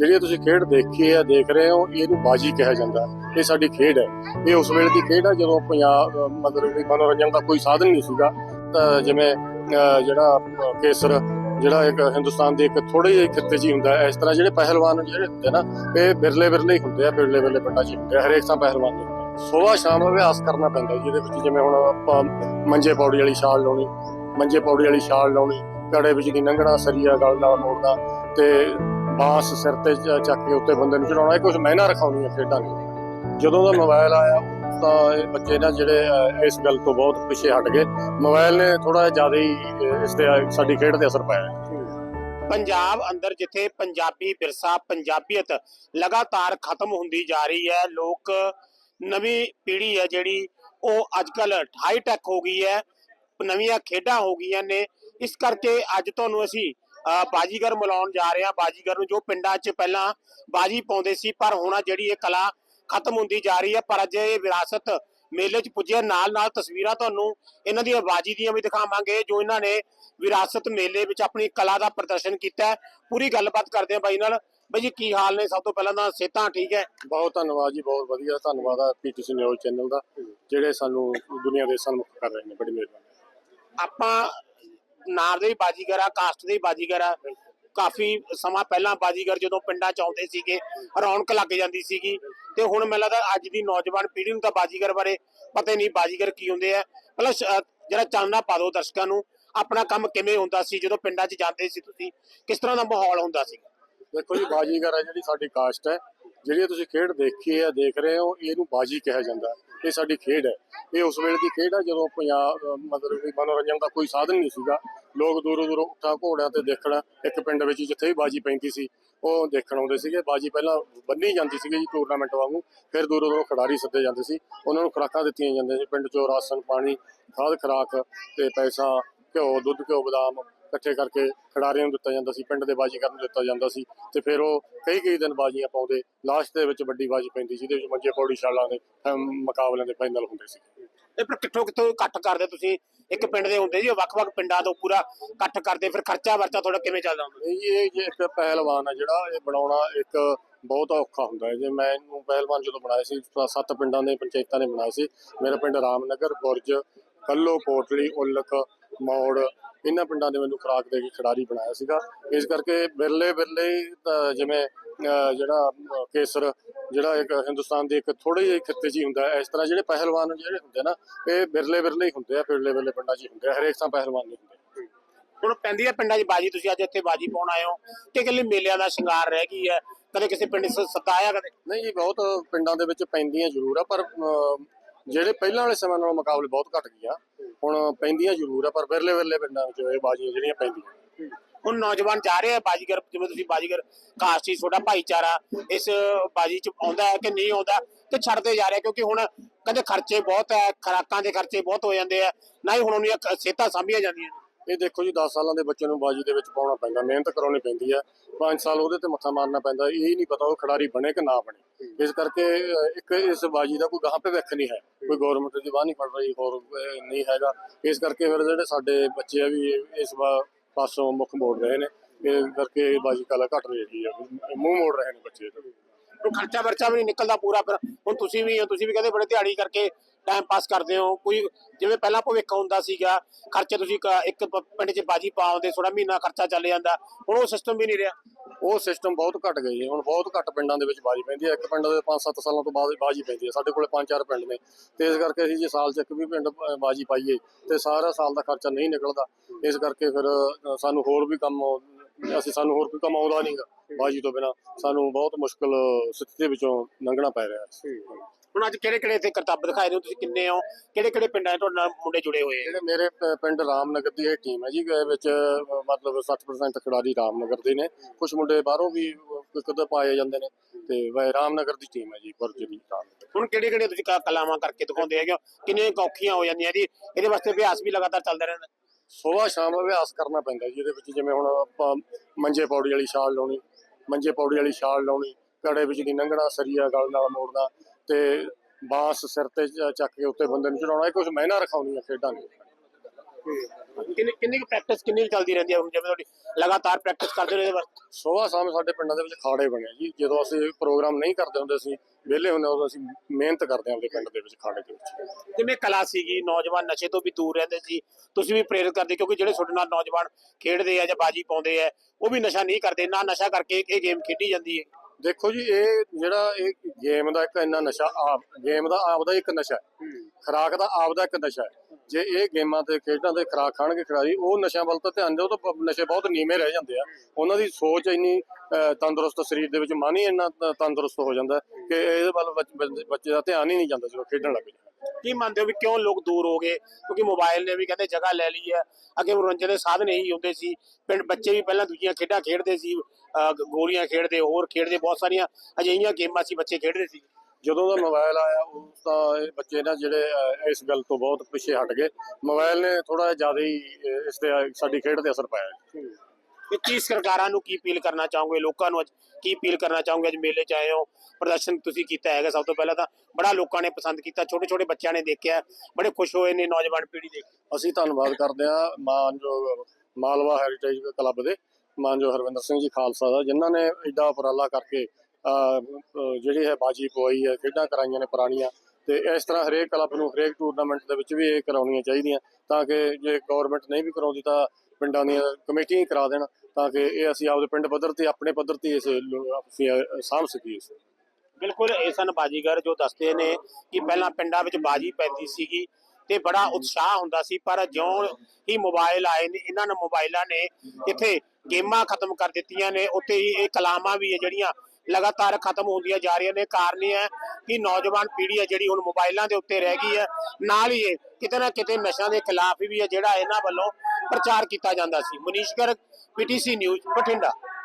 ਜਿਹੜੀ ਤੁਸੀਂ ਖੇਡ ਦੇਖੀ ਹੈ ਦੇਖ ਰਹੇ ਹੋ, ਇਹਨੂੰ ਬਾਜੀ ਕਿਹਾ ਜਾਂਦਾ। ਇਹ ਸਾਡੀ ਖੇਡ ਹੈ। ਇਹ ਉਸ ਵੇਲੇ ਦੀ ਖੇਡ ਹੈ ਜਦੋਂ ਪੰਜਾਬ ਮਤਲਬ ਕਿ ਮਨੋਰੰਜਨ ਦਾ ਕੋਈ ਸਾਧਨ ਨਹੀਂ ਸੀਗਾ। ਤਾਂ ਜਿਵੇਂ ਜਿਹੜਾ ਕੇਸਰ, ਜਿਹੜਾ ਇੱਕ ਹਿੰਦੁਸਤਾਨ ਦੇ ਇੱਕ ਥੋੜੇ ਜਿਹੇ ਖਿੱਤੇ 'ਚ ਹੀ ਹੁੰਦਾ ਇਸ ਤਰ੍ਹਾਂ ਜਿਹੜੇ ਪਹਿਲਵਾਨ ਜਿਹੜੇ ਹੁੰਦੇ ਨਾ, ਇਹ ਬਿਰਲੇ ਬਿਰਲੇ ਹੀ ਹੁੰਦੇ ਆ ਬਿਰਲੇ ਬਿਰਲੇ ਪਿੰਡਾਂ 'ਚ ਹੀ ਹੁੰਦੇ ਆ, ਹਰੇਕ ਤਾਂ ਪਹਿਲਵਾਨ ਨਹੀਂ ਹੁੰਦੇ ਸਵੇਰ ਸ਼ਾਮ ਅਭਿਆਸ ਕਰਨਾ ਪੈਂਦਾ ਜਿਹਦੇ ਵਿੱਚ ਜਿਵੇਂ ਹੁਣ ਆਪਾਂ ਮੰਜੇ ਪੌੜੀ ਵਾਲੀ ਛਾਲ ਲਾਉਣੀ, ਮੰਜੇ ਪੌੜੀ ਵਾਲੀ ਛਾਲ ਲਾਉਣੀ, ਘੜੇ ਵਿੱਚ ਦੀ ਲੰਘਣਾ ਸਰੀਆ ਗਲ ਨਾਲ ਮੋੜਨਾ, ਤੇ ਬਾਂਸ ਸਿਰ ਤੇ ਚੱਕ ਕੇ ਉੱਤੇ ਬੰਦੇ ਨੂੰ ਚੜਾਉਣਾ। ਇਹ ਕੁਝ ਮਹਿਨਾ ਰਖਾਉਣੀਆਂ ਖੇਡਾਂ ਨੇ ਜਦੋਂ ਦਾ ਮੋਬਾਈਲ ਆਇਆ, ਤਾਂ ਇਹ ਬੱਚੇ ਨਾ ਜਿਹੜੇ ਇਸ ਗੱਲ ਤੋਂ ਬਹੁਤ ਪਿੱਛੇ ਹਟ ਗਏ। ਮੋਬਾਈਲ ਨੇ ਥੋੜਾ ਜ਼ਿਆਦਾ ਹੀ ਇਸ ਤੇ ਸਾਡੀ ਖੇਡ ਤੇ ਅਸਰ ਪਾਇਆ। ਪੰਜਾਬ ਅੰਦਰ ਜਿੱਥੇ ਪੰਜਾਬੀ ਵਿਰਸਾ, ਪੰਜਾਬੀਅਤ ਲਗਾਤਾਰ ਖਤਮ ਹੁੰਦੀ ਜਾ ਰਹੀ ਹੈ, ਲੋਕ ਨਵੀਂ ਪੀੜ੍ਹੀ ਹੈ ਜਿਹੜੀ, ਉਹ ਅੱਜਕੱਲ ਹਾਈ ਟੈਕ ਹੋ ਗਈ ਹੈ, ਨਵੀਆਂ ਖੇਡਾਂ ਹੋ ਗਈਆਂ ਨੇ। ਇਸ ਕਰਕੇ ਅੱਜ ਤੁਹਾਨੂੰ ਅਸੀਂ ਬਾਜੀਗਰ ਮਿਲਾਉਣ ਜਾ ਰਹੇ। ਬਾਜੀਗਰ ਨੂੰ ਜੋ ਪਿੰਡਾਂ 'ਚ ਪਹਿਲਾਂ ਬਾਜੀ ਪਾਉਂਦੇ ਸੀ ਪਰ ਹੁਣ ਆ ਜਿਹੜੀ ਇਹ ਕਲਾ ਖਤਮ ਹੁੰਦੀ ਜਾ ਰਹੀ ਹੈ। ਪਰ ਅੱਜ ਇਹ ਵਿਰਾਸਤ ਮੇਲੇ 'ਚ ਪੁੱਜਿਆ ਨਾਲ ਨਾਲ ਤਸਵੀਰਾਂ ਤੁਹਾਨੂੰ ਇਹਨਾਂ ਦੀਆਂ ਬਾਜੀ ਦੀਆਂ ਵੀ ਦਿਖਾਵਾਂਗੇ ਜੋ ਇਹਨਾਂ ਨੇ ਵਿਰਾਸਤ ਮੇਲੇ ਵਿੱਚ ਆਪਣੀ ਕਲਾ ਦਾ ਪ੍ਰਦਰਸ਼ਨ ਕੀਤਾ ਪੂਰੀ ਗੱਲਬਾਤ ਕਰਦੇ ਹਾਂ ਬਾਈ ਨਾਲ। ਬਾਈ ਜੀ ਕੀ ਹਾਲ ਨੇ? ਸਭ ਤੋਂ ਪਹਿਲਾਂ ਤਾਂ ਸਿਹਤਾਂ ਠੀਕ ਹੈ? ਬਹੁਤ ਧੰਨਵਾਦ ਜੀ ਬਹੁਤ ਵਧੀਆ। ਧੰਨਵਾਦ ਆ ਪੀਟੀਸੀ ਨਿਊਜ਼ ਚੈਨਲ ਦਾ ਜਿਹੜੇ ਸਾਨੂੰ ਦੁਨੀਆ ਦੇ ਸਨਮੁਖ ਕਰ ਰਹੇ ਨੇ ਬੜੀ ਮਿਹਰਬਾਨੀ। ਆਪਾਂ ਨਾਰ ਦੇ ਬਾਜੀਗਰ ਆ ਕਾਸਟ ਦੇ ਬਾਜੀਗਰ ਆ। ਕਾਫੀ ਸਮਾਂ ਪਹਿਲਾਂ ਬਾਜੀਗਰ ਜਦੋਂ ਪਿੰਡਾਂ ਚ ਆਉਂਦੇ ਸੀਗੇ, ਰੌਣਕ ਲੱਗ ਜਾਂਦੀ ਸੀਗੀ। ਤੇ ਹੁਣ ਮੈਨੂੰ ਲੱਗਦਾ ਅੱਜ ਦੀ ਨੌਜਵਾਨ ਪੀੜ੍ਹੀ ਨੂੰ ਤਾਂ ਬਾਜੀਗਰ ਬਾਰੇ ਪਤਾ ਨਹੀਂ ਬਾਜੀਗਰ ਕੀ ਹੁੰਦੇ ਆ। ਪਹਿਲਾਂ ਜਿਹੜਾ ਚਾਨਣਾ ਪਾ ਦਿਓ ਦਰਸ਼ਕਾਂ ਨੂੰ, ਆਪਣਾ ਕੰਮ ਕਿਵੇਂ ਹੁੰਦਾ ਸੀ, ਜਦੋਂ ਪਿੰਡਾਂ 'ਚ ਜਾਂਦੇ ਸੀ ਤੁਸੀਂ, ਕਿਸ ਤਰ੍ਹਾਂ ਦਾ ਮਾਹੌਲ ਹੁੰਦਾ ਸੀ? ਦੇਖੋ ਜੀ, ਬਾਜੀਗਰ ਹੈ ਜਿਹੜੀ ਸਾਡੀ ਕਾਸਟ ਹੈ, ਜਿਹੜੀ ਤੁਸੀਂ ਖੇਡ ਦੇਖੀ ਹੈ, ਦੇਖ ਰਹੇ ਹੋ, ਇਹਨੂੰ ਬਾਜੀ ਕਿਹਾ ਜਾਂਦਾ ਇਹ ਸਾਡੀ ਖੇਡ ਹੈ। ਇਹ ਉਸ ਵੇਲੇ ਦੀ ਖੇਡ ਹੈ ਜਦੋਂ ਪੰਜਾਬ ਮਤਲਬ ਕਿ ਮਨੋਰੰਜਨ ਦਾ ਕੋਈ ਸਾਧਨ ਨਹੀਂ ਸੀਗਾ। ਲੋਕ ਦੂਰੋਂ ਦੂਰੋਂ ਉੱਠਾਂ ਘੋੜਿਆਂ ਤੇ ਦੇਖਣ। ਇੱਕ ਪਿੰਡ ਵਿੱਚ ਜਿੱਥੇ ਵੀ ਬਾਜੀ ਪੈਂਦੀ ਸੀ, ਉਹ ਦੇਖਣ ਆਉਂਦੇ ਸੀਗੇ। ਬਾਜੀ ਪਹਿਲਾਂ ਬੰਨੀ ਜਾਂਦੀ ਸੀਗੀ ਜੀ ਟੂਰਨਾਮੈਂਟ ਵਾਂਗੂ। ਫਿਰ ਦੂਰੋਂ ਦੂਰੋਂ ਖਿਡਾਰੀ ਸੱਦੇ ਜਾਂਦੇ ਸੀ। ਉਹਨਾਂ ਨੂੰ ਖੁਰਾਕਾਂ ਦਿੱਤੀਆਂ ਜਾਂਦੀਆਂ ਸੀ। ਪਿੰਡ ਚੋਂ ਰਾਸ਼ਨ, ਪਾਣੀ, ਖਾਦ, ਖੁਰਾਕ ਤੇ ਪੈਸਾ, ਘਿਓ, ਦੁੱਧ, ਘਿਓ, ਬਦਾਮ ਇਕੱਠੇ ਕਰਕੇ ਖਿਡਾਰੀਆਂ ਨੂੰ ਦਿੱਤਾ ਜਾਂਦਾ ਸੀ। ਪਿੰਡ ਦੇ ਬਾਜੀਗਰ ਨੂੰ ਦਿੱਤਾ ਜਾਂਦਾ ਸੀ। ਤੇ ਫਿਰ ਉਹ ਕਈ ਕਈ ਦਿਨ ਬਾਜੀਆਂ ਪਾਉਂਦੇ। ਲਾਸਟ ਦੇ ਵਿੱਚ ਵੱਡੀ ਬਾਜੀ ਪੈਂਦੀ ਜਿਹਦੇ ਵਿੱਚ ਮੰਜੇ ਪੌੜੀ ਛਾਲਾਂ ਦੇ ਮੁਕਾਬਲਿਆਂ ਦੇ ਫਾਈਨਲ ਹੁੰਦੇ ਸੀ ਇਹ ਪਰ ਕਿੱਥੋਂ ਕਿੱਥੋਂ ਇਕੱਠ ਕਰਦੇ ਤੁਸੀਂ? ਇੱਕ ਪਿੰਡ ਦੇ ਹੁੰਦੇ ਜੀ, ਉਹ ਵੱਖ-ਵੱਖ ਪਿੰਡਾਂ ਤੋਂ ਪੂਰਾ ਇਕੱਠ ਕਰਦੇ, ਫਿਰ ਖਰਚਾ ਵਰਚਾ ਤੁਹਾਡਾ ਕਿਵੇਂ ਚੱਲਦਾ ਹੁੰਦਾ? ਇਹ ਜੀ, ਇਹ ਜੇ ਇੱਕ ਪਹਿਲਵਾਨ ਆ ਜਿਹੜਾ, ਇਹ ਬਣਾਉਣਾ ਇੱਕ ਬਹੁਤ ਔਖਾ ਹੁੰਦਾ ਹੈ। ਜੇ ਮੈਂ ਇਹਨੂੰ ਪਹਿਲਵਾਨ ਜਦੋਂ ਬਣਾਇਆ ਸੀ, ਤਾਂ ਸੱਤ ਪਿੰਡਾਂ ਦੇ ਪੰਚਾਇਤਾਂ ਨੇ ਬਣਾਇਆ ਸੀ। ਮੇਰਾ ਪਿੰਡ ਰਾਮਨਗਰ, ਬੁਰਜ, ਕੱਲੋ ਕੋਟਲੀ ਉਲਕ ਮੌੜ ਇਹਨਾਂ ਪਿੰਡਾਂ ਦੇ ਮੈਨੂੰ ਖੁਰਾਕ ਦੇ ਕੇ ਖਿਡਾਰੀ ਬਣਾਇਆ ਸੀਗਾ। ਇਸ ਕਰਕੇ ਬਿਰਲੇ ਬਿਰਲੇ ਜਿਵੇਂ ਜਿਹੜਾ ਕੇਸਰ ਜਿਹੜਾ ਇੱਕ ਹਿੰਦੁਸਤਾਨ ਦੇ ਇੱਕ ਥੋੜੇ ਜਿਹੇ ਖਿੱਤੇ 'ਚ ਹੀ ਹੁੰਦਾ ਇਸ ਤਰ੍ਹਾਂ ਜਿਹੜੇ ਪਹਿਲਵਾਨ ਜਿਹੜੇ ਹੁੰਦੇ ਨਾ ਇਹ ਬਿਰਲੇ ਬਿਰਲੇ ਹੀ ਹੁੰਦੇ ਆ ਬਿਰਲੇ ਬਿਰਲੇ ਪਿੰਡਾਂ 'ਚ ਹੀ ਹੁੰਦੇ ਆ ਹਰੇਕ ਤਾਂ ਪਹਿਲਵਾਨ ਨਹੀਂ ਹੁੰਦੇ। ਹੁਣ ਪੈਂਦੀ ਹੈ ਪਿੰਡਾਂ 'ਚ ਬਾਜੀ ਤੁਸੀਂ ਅੱਜ ਇੱਥੇ ਬਾਜੀ ਪਾਉਣ ਆਏ ਹੋ ਕਿ ਇਕੱਲੇ ਮੇਲਿਆਂ ਦਾ ਸ਼ਿੰਗਾਰ ਰਹਿ ਗਈ ਹੈ ਕਦੇ ਕਿਸੇ ਪਿੰਡ 'ਚ ਸਤਾਇਆ ਕਦੇ? ਨਹੀਂ ਜੀ ਬਹੁਤ ਪਿੰਡਾਂ ਦੇ ਵਿੱਚ ਪੈਂਦੀਆਂ ਜ਼ਰੂਰ ਆ ਪਰ ਜਿਹੜੇ ਪਹਿਲਾਂ ਵਾਲੇ ਸਮੇਂ ਨਾਲੋਂ ਮੁਕਾਬਲੇ ਬਹੁਤ ਘਟ ਗਈਆਂ ਹੁਣ ਪੈਂਦੀਆਂ ਜ਼ਰੂਰ ਆ, ਪਰ ਵਿਰਲੇ ਵਿਰਲੇ ਪਿੰਡਾਂ ਵਿੱਚ ਇਹ ਬਾਜ਼ੀਆਂ ਜਿਹੜੀਆਂ ਪੈਂਦੀਆਂ। ਹੁਣ ਨੌਜਵਾਨ ਜਾ ਰਹੇ ਆ ਬਾਜੀਗਰ, ਜਿਵੇਂ ਤੁਸੀਂ ਬਾਜੀਗਰ ਕਾਸਟੀ ਤੁਹਾਡਾ ਭਾਈਚਾਰਾ ਇਸ ਬਾਜੀ 'ਚ ਆਉਂਦਾ ਹੈ ਕਿ ਨਹੀਂ ਆਉਂਦਾ ਕਿ ਛੱਡਦੇ ਜਾ ਰਿਹਾ ਕਿਉਂਕਿ ਹੁਣ ਕਹਿੰਦੇ ਖਰਚੇ ਬਹੁਤ ਹੈ, ਖਰਾਕਾਂ ਦੇ ਖਰਚੇ ਬਹੁਤ ਹੋ ਜਾਂਦੇ ਆ, ਨਾ ਹੀ ਹੁਣ ਉਹਨੀਆਂ ਸਿਹਤਾਂ ਸਾਂਭੀਆਂ ਜਾਂਦੀਆਂ ਇਹ ਦੇਖੋ ਜੀ 10 ਸਾਲਾਂ ਦੇ ਬੱਚੇ ਨੂੰ ਬਾਜੀ ਦੇ ਵਿੱਚ ਪਾਉਣਾ ਪੈਂਦਾ ਮਿਹਨਤ ਕਰਾਉਣੀ ਪੈਂਦੀ ਹੈ। 5 ਸਾਲ ਉਹਦੇ ਤੇ ਮੱਥਾ ਮਾਰਨਾ ਪੈਂਦਾ ਇਹ ਹੀ ਨਹੀਂ ਪਤਾ ਉਹ ਖਿਡਾਰੀ ਬਣੇ ਕਿ ਨਾ ਬਣੇ। ਇਸ ਕਰਕੇ ਇੱਕ ਇਸ ਬਾਜੀ ਦਾ ਕੋਈ ਗਾਹਾਂ ਭਵਿੱਖ ਨਹੀਂ ਹੈ। ਕੋਈ ਗਵਰਨਮੈਂਟ ਦੀ ਬਾਹ ਨਹੀਂ ਪੜ ਰਹੀ ਹੋਰ ਨਹੀਂ ਹੈਗਾ। ਇਸ ਕਰਕੇ ਫਿਰ ਜਿਹੜੇ ਸਾਡੇ ਬੱਚੇ ਆ ਵੀ ਇਸ ਪਾਸੋਂ ਮੁੱਖ ਮੋੜ ਰਹੇ ਨੇ ਇਸ ਕਰਕੇ ਬਾਜੀ ਕਲਾ ਘਟ ਰਹੀ ਹੈ ਮੂੰਹ ਮੋੜ ਰਹੇ ਨੇ ਬੱਚੇ ਉਹ ਖਰਚਾ ਵਰਚਾ ਵੀ ਨਹੀਂ ਨਿਕਲਦਾ ਪੂਰਾ ਫਿਰ। ਹੁਣ ਤੁਸੀਂ ਵੀ ਤੁਸੀਂ ਵੀ ਕਹਿੰਦੇ ਬੜੇ ਦਿਹਾੜੀ ਕਰਕੇ ਟਾਈਮ ਪਾਸ ਕਰਦੇ ਹੋ ਕੋਈ ਜਿਵੇਂ ਪਹਿਲਾਂ ਭਵਿੱਖ ਹੁੰਦਾ ਸੀਗਾ ਖਰਚੇ ਤੁਸੀਂ ਕ- ਇੱਕ ਪ- ਪਿੰਡ 'ਚ ਬਾਜੀ ਪਾਉਂਦੇ ਥੋੜਾ ਮਹੀਨਾ ਖਰਚਾ ਚੱਲ ਜਾਂਦਾ ਹੁਣ ਉਹ ਸਿਸਟਮ ਵੀ ਨਹੀਂ ਰਿਹਾ। ਉਹ ਸਿਸਟਮ ਬਹੁਤ ਘਟ ਗਏ ਜੀ ਹੁਣ ਬਹੁਤ ਘੱਟ ਪਿੰਡਾਂ ਦੇ ਵਿੱਚ ਬਾਜੀ ਪੈਂਦੀ ਹੈ। ਇੱਕ ਪਿੰਡ ਦੇ 5-7 ਸਾਲਾਂ ਤੋਂ ਬਾਅਦ ਬਾਜੀ ਪੈਂਦੀ ਹੈ ਸਾਡੇ ਕੋਲੇ 5-4 ਪਿੰਡ ਨੇ। ਤੇ ਇਸ ਕਰਕੇ ਅਸੀਂ ਜੇ ਸਾਲ 'ਚ ਇੱਕ ਵੀ ਪਿੰਡ ਬਾਜੀ ਪਾਈਏ ਤੇ ਸਾਰਾ ਸਾਲ ਦਾ ਖਰਚਾ ਨਹੀਂ ਨਿਕਲਦਾ। ਇਸ ਕਰਕੇ ਫਿਰ ਸਾਨੂੰ ਹੋਰ ਵੀ ਕੰਮ ਅਸੀਂ ਸਾਨੂੰ ਹੋਰ ਕੋਈ ਕੰਮ ਆਉਂਦਾ ਨਹੀਂਗਾ ਬਾਜੀ ਤੋਂ ਬਿਨਾ। ਸਾਨੂੰ ਬਹੁਤ ਮੁਸ਼ਕਲ ਸਥਿਤੀ ਵਿੱਚੋਂ ਲੰਘਣਾ ਪੈ ਰਿਹਾ ਹੈ। ਹੁਣ ਅੱਜ ਕਿਹੜੇ ਕਿਹੜੇ ਇੱਥੇ ਕਰਤੱਵ ਦਿਖਾਏ ਨੇ ਤੁਸੀਂ ਕਿੰਨੇ ਹੋ? ਕਿਹੜੇ ਕਿਹੜੇ ਪਿੰਡਾਂ 'ਚ ਤੁਹਾਡੇ ਨਾਲ ਮੁੰਡੇ ਜੁੜੇ ਹੋਏ ਆ? ਜਿਹੜੇ ਮੇਰੇ ਪ- ਪਿੰਡ ਰਾਮਨਗਰ ਦੀ ਇਹ ਟੀਮ ਹੈ ਜੀ ਇਹਦੇ ਵਿੱਚ ਅਹ, ਮਤਲਬ 60% ਖਿਡਾਰੀ ਰਾਮਨਗਰ ਦੇ ਨੇ। ਕੁਝ ਮੁੰਡੇ ਬਾਹਰੋਂ ਵੀ ਕਿਤੇ ਪਾਏ ਜਾਂਦੇ ਨੇ ਤੇ ਵੈ ਰਾਮਨਗਰ ਦੀ ਟੀਮ ਹੈ ਜੀ ਬੁਰਜ ਦੀ ਰਾਮਨਗਰ। ਹੁਣ ਕਿਹੜੇ ਕਿਹੜੇ ਤੁਸੀਂ ਕ- ਕਲਾਵਾਂ ਕਰਕੇ ਦਿਖਾਉਂਦੇ ਹੈਗੇ ਹੋ? ਕਿੰਨੀਆਂ ਕੁ ਔਖੀਆਂ ਹੋ ਜਾਂਦੀਆਂ ਜੀ? ਇਹਦੇ ਵਾਸਤੇ ਅਭਿਆਸ ਵੀ ਲਗਾਤਾਰ ਚੱਲਦਾ ਰਹਿੰਦਾ ਸਵੇਰ ਸ਼ਾਮ ਅਭਿਆਸ ਕਰਨਾ ਪੈਂਦਾ ਜੀ ਇਹਦੇ ਵਿੱਚ ਜਿਵੇਂ ਹੁਣ ਆਪਾਂ ਮੰਜੇ ਪੌੜੀ ਵਾਲੀ ਛਾਲ ਲਾਉਣੀ ਮੰਜੇ ਪੌੜੀ ਵਾਲੀ ਛਾਲ ਲਾਉਣੀ ਕੜੇ ਵਿੱਚ ਦੀ ਲੰਘਣਾ ਸਰੀਆ ਗਲ ਨਾਲ ਮੋੜਨਾ ਤੇ ਬਾਂਸ ਸਿਰ ਤੇ ਚੱਕ ਕੇ ਉੱਤੇ ਬੰਦੇ ਨੂੰ ਚੜਾਉਣਾ ਇਹ ਕੁਝ ਮਹਿਨਾ ਰਖਾਉਂਦੀਆਂ ਖੇਡਾਂ ਨੇ ਕਿੰਨੀ ਕਿੰਨੀ ਪ੍ਰੈਕਟਿਸ ਕਿੰਨੀ ਚੱਲਦੀ ਰਹਿੰਦੀ ਹੈ ਹੁਣ ਜਿਵੇਂ ਤੁਹਾਡੀ ਲਗਾਤਾਰ ਪ੍ਰੈਕਟਿਸ ਕਰਦੇ ਰਹੇ ਬਸ? ਸੋਵਾ ਸ਼ਾਮ ਸਾਡੇ ਪਿੰਡਾਂ ਦੇ ਵਿੱਚ ਖਾੜੇ ਬਣੇ ਜੀ। ਜਦੋਂ ਅਸੀਂ ਪ੍ਰੋਗਰਾਮ ਨਹੀਂ ਕਰਦੇ ਹੁੰਦੇ ਸੀ ਵਿਹਲੇ ਹੁੰਦੇ ਉਦੋਂ ਅਸੀਂ ਮਿਹਨਤ ਕਰਦੇ ਹਾਂ ਆਪਣੇ ਪਿੰਡ ਦੇ ਵਿੱਚ ਖਾੜੇ ਦੇ ਵਿੱਚ। ਜਿਵੇਂ ਕਲਾ ਸੀਗੀ? ਨੌਜਵਾਨ ਨਸ਼ੇ ਤੋਂ ਵੀ ਦੂਰ ਰਹਿੰਦੇ ਸੀ। ਤੁਸੀਂ ਵੀ ਪ੍ਰੇਰਿਤ ਕਰਦੇ ਕਿਉਂਕਿ ਜਿਹੜੇ ਤੁਹਾਡੇ ਨਾਲ ਨੌਜਵਾਨ ਖੇਡਦੇ ਆ ਜਾਂ ਬਾਜੀ ਪਾਉਂਦੇ ਆ ਉਹ ਵੀ ਨਸ਼ਾ ਨਹੀਂ ਕਰਦੇ। ਨਾ ਨਸ਼ਾ ਕਰਕੇ ਇਹ ਗੇਮ ਖੇਡੀ ਜਾਂਦੀ ਹੈ। ਦੇਖੋ ਜੀ ਇਹ ਜਿਹੜਾ ਇਹ ਗੇਮ ਦਾ ਇੱਕ ਇੰਨਾ ਨਸ਼ਾ ਆਪ ਗੇਮ ਦਾ ਆਪਦਾ ਇੱਕ ਨਸ਼ਾ ਹੈ। ਖੁਰਾਕ ਦਾ ਆਪਦਾ ਇੱਕ ਨਸ਼ਾ ਹੈ। ਜੇ ਇਹ ਗੇਮਾਂ ਤੇ ਖੇਡਾਂ ਤੇ ਖੁਰਾਕ ਖਾਣਗੇ ਖਿਡਾਰੀ ਉਹ ਨਸ਼ਿਆਂ ਵੱਲ ਤਾਂ ਧਿਆਨ ਦਿਓ ਤਾਂ ਨਸ਼ੇ ਬਹੁਤ ਨੀਵੇਂ ਰਹਿ ਜਾਂਦੇ ਆ। ਉਹਨਾਂ ਦੀ ਸੋਚ ਇੰਨੀ ਤੰਦਰੁਸਤ ਸਰੀਰ ਦੇ ਵਿੱਚ ਮਨ ਹੀ ਇੰਨਾ ਤੰਦਰੁਸਤ ਹੋ ਜਾਂਦਾ ਕਿ ਇਹਦੇ ਵੱਲ ਬੱਚੇ ਦਾ ਧਿਆਨ ਹੀ ਨਹੀਂ ਜਾਂਦਾ ਜਦੋਂ ਖੇਡਣ ਲੱਗ ਜਾਂਦਾ ਕੀ ਮੰਨਦੇ ਹੋ ਵੀ ਕਿਉਂ ਲੋਕ ਦੂਰ ਹੋ ਗਏ? ਕਿਉਂਕਿ ਮੋਬਾਈਲ ਨੇ ਵੀ ਕਹਿੰਦੇ ਜਗ੍ਹਾ ਲੈ ਲਈ ਹੈ। ਅੱਗੇ ਮਨੋਰੰਜਨ ਦੇ ਸਾਧਨ ਇਹੀ ਹੁੰਦੇ ਸੀ। ਪਿੰਡ ਬੱਚੇ ਵੀ ਪਹਿਲਾਂ ਦੂਜੀਆਂ ਖੇਡਾਂ ਖੇਡਦੇ ਸੀ ਗੋਲੀਆਂ ਖੇਡਦੇ ਹੋਰ ਖੇਡਦੇ ਬਹੁਤ ਸਾਰੀਆਂ ਅਜਿਹੀਆਂ ਗੇਮਾਂ ਸੀ ਬੱਚੇ ਖੇਡਦੇ ਸੀ। ਜਦੋਂ ਦਾ ਮੋਬਾਈਲ ਆਇਆ ਉਸ ਤਾਂ ਇਹ ਬੱਚੇ ਨਾ ਜਿਹੜੇ ਇਸ ਗੱਲ ਤੋਂ ਬਹੁਤ ਪਿੱਛੇ ਹਟ ਗਏ। ਮੋਬਾਈਲ ਨੇ ਥੋੜਾ ਜ਼ਿਆਦਾ ਹੀ ਇਸ ਤੇ ਸਾਡੀ ਖੇਡ ਤੇ ਅਸਰ ਪਾਇਆ। ਤੇ ਸਰਕਾਰਾਂ ਨੂੰ ਕੀ ਅਪੀਲ ਕਰਨਾ ਚਾਹੋਗੇ? ਲੋਕਾਂ ਨੂੰ ਅੱਜ ਕੀ ਅਪੀਲ ਕਰਨਾ ਚਾਹੋਗੇ? ਅੱਜ ਮੇਲੇ ਚ ਆਏ ਹੋ ਪ੍ਰਦਰਸ਼ਨ ਤੁਸੀਂ ਕੀਤਾ ਹੈਗਾ ਸਭ ਤੋਂ ਪਹਿਲਾਂ ਤਾਂ ਬੜਾ ਲੋਕਾਂ ਨੇ ਪਸੰਦ ਕੀਤਾ ਛੋਟੇ ਛੋਟੇ ਬੱਚਿਆਂ ਨੇ ਦੇਖਿਆ ਬੜੇ ਖੁਸ਼ ਹੋਏ ਨੇ ਨੌਜਵਾਨ ਪੀੜ੍ਹੀ ਦੇਖ ਕੇ ਅਸੀਂ ਧੰਨਵਾਦ ਕਰਦੇ ਹਾਂ ਮਾਨਯੋਗ ਮਾਲਵਾ ਹੈਰੀਟੇਜ ਕਲੱਬ ਦੇ ਮਾਨਯੋਗ ਹਰਵਿੰਦਰ ਸਿੰਘ ਜੀ ਖਾਲਸਾ ਦਾ ਜਿਨ੍ਹਾਂ ਨੇ ਐਡਾ ਉਪਰਾਲਾ ਕਰਕੇ ਅਹ, ਜਿਹੜੀ ਹੈ ਬਾਜੀ ਪਵਾਈ ਹੈ ਖੇਡਾਂ ਕਰਾਈਆਂ ਨੇ ਪੁਰਾਣੀਆਂ ਤੇ ਇਸ ਤਰ੍ਹਾਂ ਹਰੇਕ ਕਲੱਬ ਨੂੰ ਹਰੇਕ ਟੂਰਨਾਮੈਂਟ ਦੇ ਵਿੱਚ ਵੀ ਇਹ ਕਰਾਉਣੀਆਂ ਚਾਹੀਦੀਆਂ ਤਾਂ ਕਿ ਜੇ ਗਵਰਨਮੈਂਟ ਨਹੀਂ ਵੀ ਕਰਾਉਂਦੀ ਤਾਂ ਪਿੰਡਾਂ ਦੀਆਂ ਕਮੇਟੀਆਂ ਹੀ ਕਰਾ ਦੇਣ ਤਾਂ ਕਿ ਇਹ ਅਸੀਂ ਆਪਦੇ ਪਿੰਡ ਪੱਧਰ ਤੇ, ਆਪਣੇ ਪੱਧਰ ਤੇ ਇਸ ਅਸੀਂ ਸਾਂਭ ਸਕੀਏ ਇਸ। ਬਿਲਕੁਲ, ਇਹ ਸਨ ਬਾਜੀਗਰ ਜੋ ਦੱਸਦੇ ਨੇ ਕਿ ਪਹਿਲਾਂ ਪਿੰਡਾਂ ਵਿੱਚ ਬਾਜੀ ਪੈਂਦੀ ਸੀਗੀ ਤੇ ਬੜਾ ਉਤਸ਼ਾਹ ਹੁੰਦਾ ਸੀ, ਪਰ ਜਿਉਂ ਹੀ ਮੋਬਾਈਲ ਆਏ ਨੇ, ਇਹਨਾਂ ਨੇ ਮੋਬਾਈਲਾਂ ਨੇ ਇੱਥੇ ਗੇਮਾਂ ਖਤਮ ਕਰ ਦਿੱਤੀਆਂ ਨੇ, ਉੱਥੇ ਹੀ ਇਹ ਕਲਾਮਾਂ ਵੀ ਹੈ ਜਿਹੜੀਆਂ ਲਗਾਤਾਰ ਖਤਮ ਹੁੰਦੀਆਂ ਜਾ ਰਹੀਆਂ ਨੇ। ਕਾਰਨ ਇਹ ਹੈ ਕਿ ਨੌਜਵਾਨ ਪੀੜ੍ਹੀ ਹੈ ਜਿਹੜੀ ਹੁਣ ਮੋਬਾਈਲਾਂ ਦੇ ਉੱਤੇ ਰਹਿ ਗਈ ਹੈ। ਨਾਲ ਹੀ ਇਹ ਕਿਤੇ ਨਾ ਕਿਤੇ ਨਸ਼ਿਆਂ ਦੇ ਖਿਲਾਫ ਵੀ ਹੈ, ਜਿਹੜਾ ਇਹਨਾਂ ਵੱਲੋਂ ਪ੍ਰਚਾਰ ਕੀਤਾ ਜਾਂਦਾ ਸੀ। Manish Garg PTC news Bathinda.